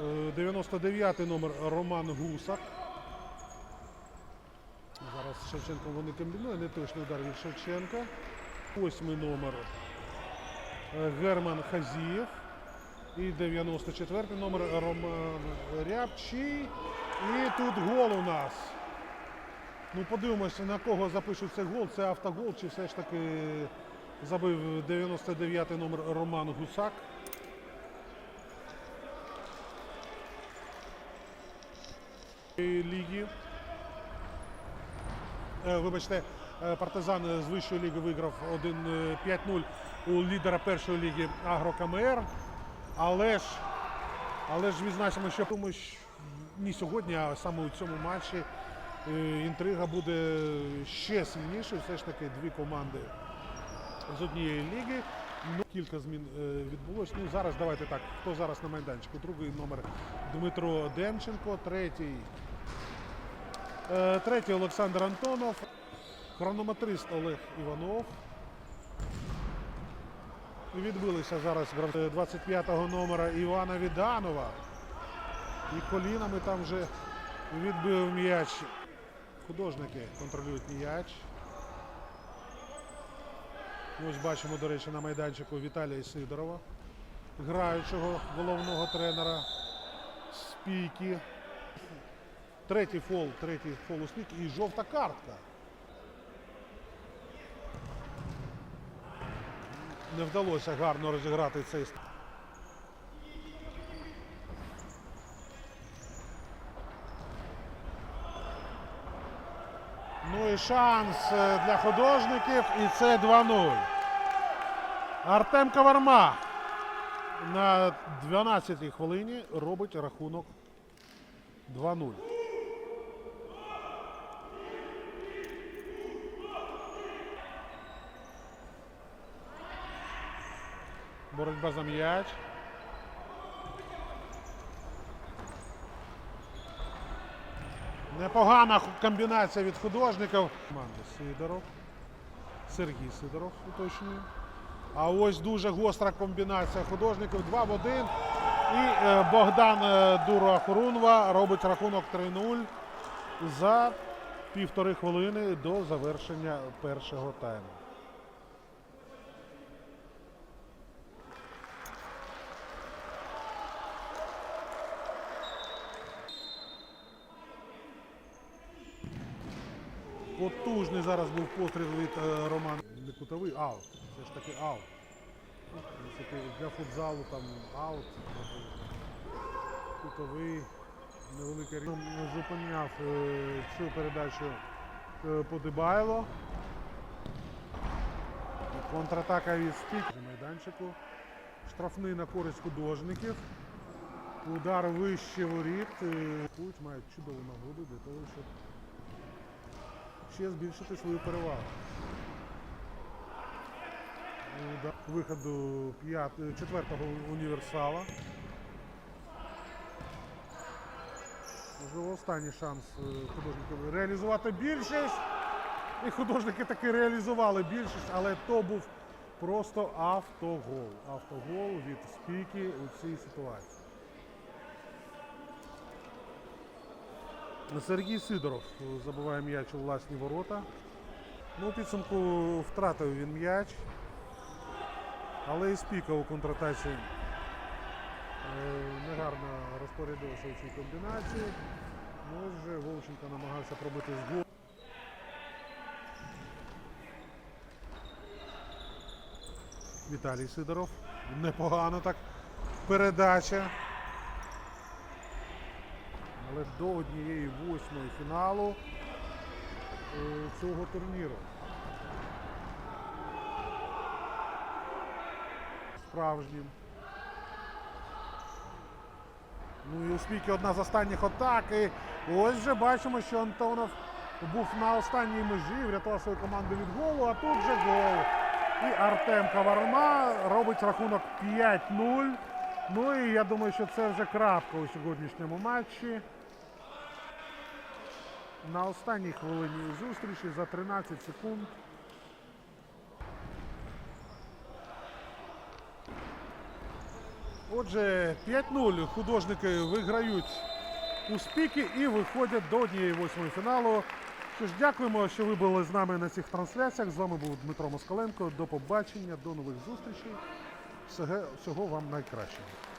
Е, 99 номер Роман Гусак. Зараз Шевченко вони комбінує, не точний удар від Шевченка. Восьмий номер Герман Хазієв. І 94 номер Роман Рябчий. І тут гол у нас. Ну, подивимося, на кого запишуть гол. Це автогол, чи все ж таки забив 99 номер Роман Гусак. Ліги. Е, Вибачте, е, партизан з вищої ліги виграв 1-5-0 у лідера першої ліги Агро КМР. Але ж, але ж відзначимо, що не сьогодні, а саме у цьому матчі е, інтрига буде ще сильнішою. Все ж таки дві команди з однієї ліги. Ну, кілька змін е, відбулось. Ну зараз давайте так. Хто зараз на майданчику? Другий номер Дмитро Демченко, третій. Е, Третій Олександр Антонов, хронометрист Олег Іванов. Відбилися зараз 25-го номера Івана Віданова. І колінами там вже відбив м'яч. Художники контролюють м'яч. Ось бачимо, до речі, на майданчику Віталія Сидорова, граючого головного тренера Спійки. Третій фол, третій фол у Спійки і жовта картка. Не вдалося гарно розіграти цей. Ну і шанс е, для художників, і це 2-0. Артем Каварма на 12-й хвилині робить рахунок 2-0. Боротьба за м'яч. Непогана комбінація від художників. Команди Сидоров. Сергій Сидоров уточнює. А ось дуже гостра комбінація художників. 2 в 1. І е, Богдан е, Дура Хорунва робить рахунок 3-0 за півтори хвилини до завершення першого тайму. Потужний зараз був постріл від е, Романа. Не кутовий, аут. Це ж таки аут. Для футзалу там аут. Кутовий. Невеликий рівень. Зупиняв е, цю передачу е, Подибайло. Контратака від стік майданчику. Штрафний на користь художників. Удар вище воріт. Е, мають чудову нагоду для того, щоб ще збільшити свою перевагу. Виходу четвертого універсала. Можливо, останній шанс е, художників реалізувати більшість. І художники таки реалізували більшість, але то був просто автогол. Автогол від спіки у цій ситуації. Сергій Сидоров забиває м'яч у власні ворота. Ну, у підсумку втратив він м'яч. Але і спіка у контратаці е, негарно розпорядився у цій комбінації. Ну, вже Вовченко намагався пробити з гол. Віталій Сидоров. Непогано так передача. Але до однієї восьмої фіналу е, цього турніру. Справжнім. Ну і у Спіки одна з останніх атак. І ось вже бачимо, що Антонов був на останній межі, врятував свою команду від голу, а тут же гол. І Артем Каварма робить рахунок 5-0. Ну і я думаю, що це вже крапка у сьогоднішньому матчі. На останній хвилині зустрічі за 13 секунд. Отже, 5-0 художники виграють успіхи і виходять до однієї восьмої фіналу. Що ж, дякуємо, що ви були з нами на цих трансляціях. З вами був Дмитро Москаленко. До побачення, до нових зустрічей. Всього вам найкращого.